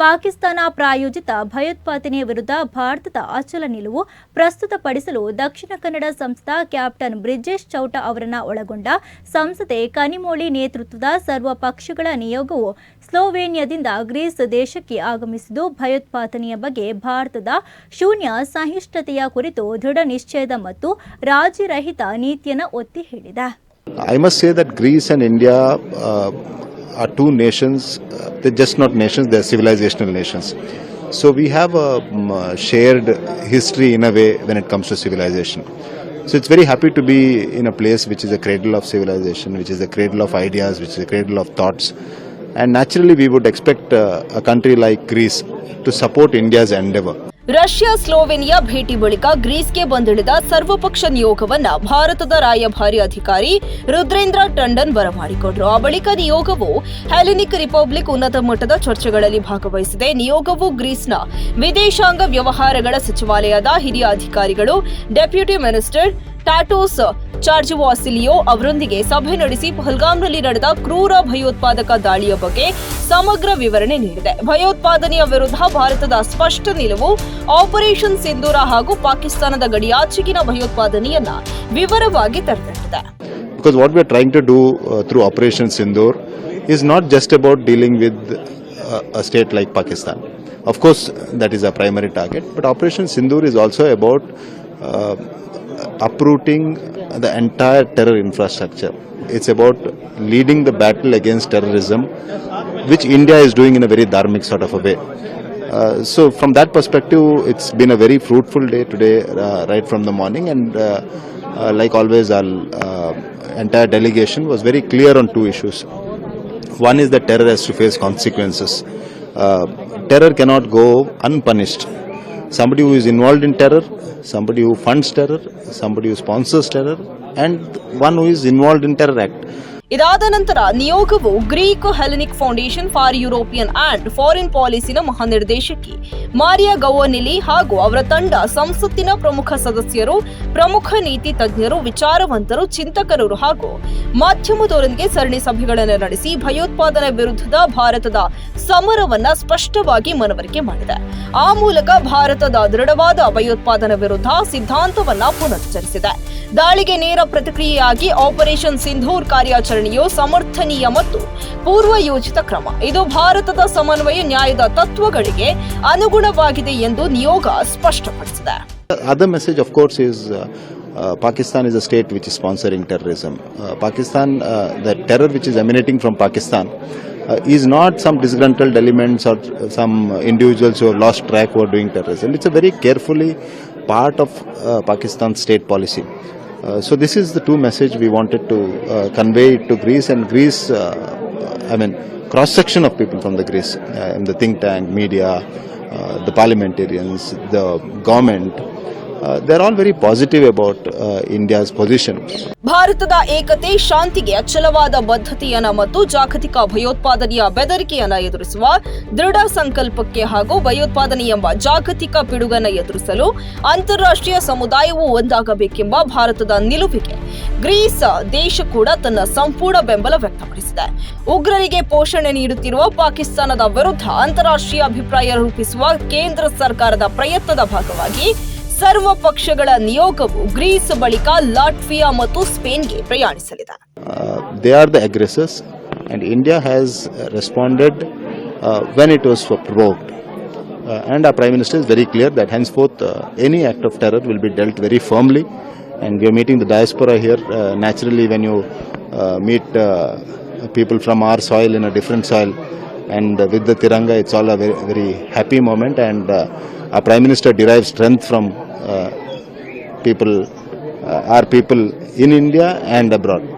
ಪಾಕಿಸ್ತಾನ ಪ್ರಾಯೋಜಿತ ಭಯೋತ್ಪಾದನೆ ವಿರುದ್ಧ ಭಾರತದ ಅಚಲ ನಿಲುವು ಪ್ರಸ್ತುತಪಡಿಸಲು ದಕ್ಷಿಣ ಕನ್ನಡ ಸಂಸ್ಥಾ ಕ್ಯಾಪ್ಟನ್ ಬ್ರಿಜೇಶ್ ಚೌಟ ಅವರನ್ನು ಒಳಗೊಂಡ ಸಂಸದೆ ಕನಿಮೋಳಿ ನೇತೃತ್ವದ ಸರ್ವ ಪಕ್ಷಗಳ ನಿಯೋಗವು ಸ್ಲೋವೇನಿಯಾದಿಂದ ಗ್ರೀಸ್ ದೇಶಕ್ಕೆ ಆಗಮಿಸಿದ್ದು ಭಯೋತ್ಪಾದನೆಯ ಬಗ್ಗೆ ಭಾರತದ ಶೂನ್ಯ ಸಹಿಷ್ಣುತೆಯ ಕುರಿತು ದೃಢ ನಿಶ್ಚಯದ ಮತ್ತು ರಾಜಿರಹಿತ ನೀತಿಯನ್ನು ಒತ್ತಿ ಹೇಳಿದೆ. I must say that Greece and India uh, are two nations. Uh, they're just not nations; they're civilizational nations. So we have a um, shared history in a way when it comes to civilization. So it's very happy to be in a place which is a cradle of civilization, which is a cradle of ideas, which is a cradle of thoughts. And naturally, we would expect uh, a country like Greece to support India's endeavor. Russia Slovenia ಭೇಟಿ ಬಳಿಕ ಗ್ರೀಸ್ಗೆ ಬಂದಿಳಿದ ಸರ್ವಪಕ್ಷ ನಿಯೋಗವನ್ನ ಭಾರತದ ರಾಯಭಾರಿ ಅಧಿಕಾರಿ ರುದ್ರೇಂದ್ರ ಟಂಡನ್ ಬರಮಾಡಿಕೊಂಡರು. ಆ ಬಳಿಕ ನಿಯೋಗವು ಹೆಲಿನಿಕ್ ರಿಪಬ್ಲಿಕ್ ಉನ್ನತ ಮಟ್ಟದ ಚರ್ಚೆಗಳಲ್ಲಿ ಭಾಗವಹಿಸಿದೆ. ನಿಯೋಗವು ಗ್ರೀಸ್ನ ವಿದೇಶಾಂಗ ವ್ಯವಹಾರಗಳ ಸಚಿವಾಲಯದ ಹಿರಿಯ ಅಧಿಕಾರಿಗಳು, ಡೆಪ್ಯೂಟಿ ಮಿನಿಸ್ಟರ್ ಟಾಟೋಸ್ ಚಾರ್ಜಿವಾಸಿಲಿಯೋ ಅವರೊಂದಿಗೆ ಸಭೆ ನಡೆಸಿ ಪಹಲ್ಗಾಮ್ನಲ್ಲಿ ನಡೆದ ಕ್ರೂರ ಭಯೋತ್ಪಾದಕ ದಾಳಿಯ ಬಗ್ಗೆ ಸಮಗ್ರ ವಿವರಣೆ ನೀಡಿದೆ ಭಯೋತ್ಪಾದನೆಯ ವಿರುದ್ಧ ಭಾರತದ ಸ್ಪಷ್ಟ ನಿಲುವು ಆಪರೇಷನ್ ಸಿಂಧೂರ ಹಾಗೂ ಪಾಕಿಸ್ತಾನದ ಗಡಿಯಾಚೆಗಿನ ಭಯೋತ್ಪಾದನೆಯನ್ನ ವಿವರವಾಗಿ ತಡೆದಿಟ್ಟಿದೆ Because what we are trying to do uh, through Operation Sindoor is not just about dealing with uh, a state like Pakistan. Of course, that is a primary target, but Operation Sindoor is also about uh, uprooting the entire terror infrastructure. It's about leading the battle against terrorism, which India is doing in a very dharmic sort of a way. Uh, so from that perspective, it's been a very fruitful day today, uh, right from the morning, and uh, uh, like always, our uh, entire delegation was very clear on two issues. One is that terror has to face consequences. Uh, terror cannot go unpunished. Somebody who is involved in terror, somebody who funds terror, somebody who sponsors terror, and one who is involved in terror act. ಇದಾದ ನಂತರ ನಿಯೋಗವು Greek Hellenic Foundation for European and Foreign ಪಾಲಿಸಿನ ಮಹಾನಿರ್ದೇಶಕಿ Maria Gavouneli ಹಾಗೂ ಅವರ ತಂಡ ಸಂಸತ್ತಿನ ಪ್ರಮುಖ ಸದಸ್ಯರು, ಪ್ರಮುಖ ನೀತಿ ತಜ್ಞರು, ವಿಚಾರವಂತರು ಚಿಂತಕರು ಹಾಗೂ ಮಾಧ್ಯಮದವರೊಂದಿಗೆ ಸರಣಿ ಸಭೆಗಳನ್ನು ನಡೆಸಿ ಭಯೋತ್ಪಾದನೆ ವಿರುದ್ಧದ ಭಾರತದ ಸಮರವನ್ನ ಸ್ಪಷ್ಟವಾಗಿ ಮನವರಿಕೆ ಮಾಡಿದೆ. ಆ ಮೂಲಕ ಭಾರತದ ದೃಢವಾದ ಭಯೋತ್ಪಾದನೆ ವಿರುದ್ಧ ಸಿದ್ಧಾಂತವನ್ನ ಪುನರುಚ್ಚರಿಸಿದೆ. ದಾಳಿಗೆ ನೇರ ಪ್ರತಿಕ್ರಿಯೆಯಾಗಿ ಆಪರೇಷನ್ ಸಿಂಧೂರ್ ಯೋ ಸಮರ್ಥನೀಯ ಮತ್ತು ಪೂರ್ವ ಯೋಜಿತ ಕ್ರಮ. ಇದು ಭಾರತದ ಸಮನ್ವಯ ನ್ಯಾಯದ ತತ್ವಗಳಿಗೆ ಅನುಗುಣವಾಗಿದೆ ಎಂದು ನಿಯೋಗ ಸ್ಪಷ್ಟಪಡಿಸಿದೆ. Other message of course is Pakistan is a state which sponsoring terrorism Pakistan the terror which is emanating from Pakistan is not some disgruntled elements or some individuals your lost track are doing terrorism it's a very carefully part of Pakistan state policy Uh, so this is the two message we wanted to uh, convey to Greece and Greece. Uh, I mean, cross section of people from the Greece, uh, in the think tank, media, uh, the parliamentarians, the government. Uh, they're all very positive about uh, India's. ಭಾರತದ ಏಕತೆ ಶಾಂತಿಗೆ ಅಚಲವಾದ ಬದ್ಧತೆಯನ್ನ ಮತ್ತು ಜಾಗತಿಕ ಭಯೋತ್ಪಾದನೆಯ ಬೆದರಿಕೆಯನ್ನ ಎದುರಿಸುವ ದೃಢ ಸಂಕಲ್ಪಕ್ಕೆ ಹಾಗೂ ಭಯೋತ್ಪಾದನೆ ಎಂಬ ಜಾಗತಿಕ ಪಿಡುಗನ್ನ ಎದುರಿಸಲು ಅಂತಾರಾಷ್ಟ್ರೀಯ ಸಮುದಾಯವು ಒಂದಾಗಬೇಕೆಂಬ ಭಾರತದ ನಿಲುವಿಗೆ ಗ್ರೀಸ್ ದೇಶ ಕೂಡ ತನ್ನ ಸಂಪೂರ್ಣ ಬೆಂಬಲ ವ್ಯಕ್ತಪಡಿಸಿದೆ ಉಗ್ರರಿಗೆ ಪೋಷಣೆ ನೀಡುತ್ತಿರುವ ಪಾಕಿಸ್ತಾನದ ವಿರುದ್ಧ ಅಂತಾರಾಷ್ಟ್ರೀಯ ಅಭಿಪ್ರಾಯ ರೂಪಿಸುವ ಕೇಂದ್ರ ಸರ್ಕಾರದ ಪ್ರಯತ್ನದ ಭಾಗವಾಗಿ ಸರ್ವ ಪಕ್ಷಗಳ ನಿಯೋಗವು ಗ್ರೀಸ್ ಬಳಿಕ ಲಾಟ್ವಿಯಾ ಮತ್ತು ಸ್ಪೇನ್ಗೆ ಪ್ರಯಾಣಿಸಲಿದೆ they are the aggressors, and India has uh, responded uh, when it was provoked. Uh, and our Prime Minister is very clear that henceforth uh, any act of terror will be dealt very firmly. And we are meeting the diaspora here. Uh, naturally, when you uh, meet uh, people from our soil in a different soil, and uh, with the Tiranga, it's all a very, very happy moment. And uh, our Prime Minister derives strength from uh, people, uh, our people in India and abroad.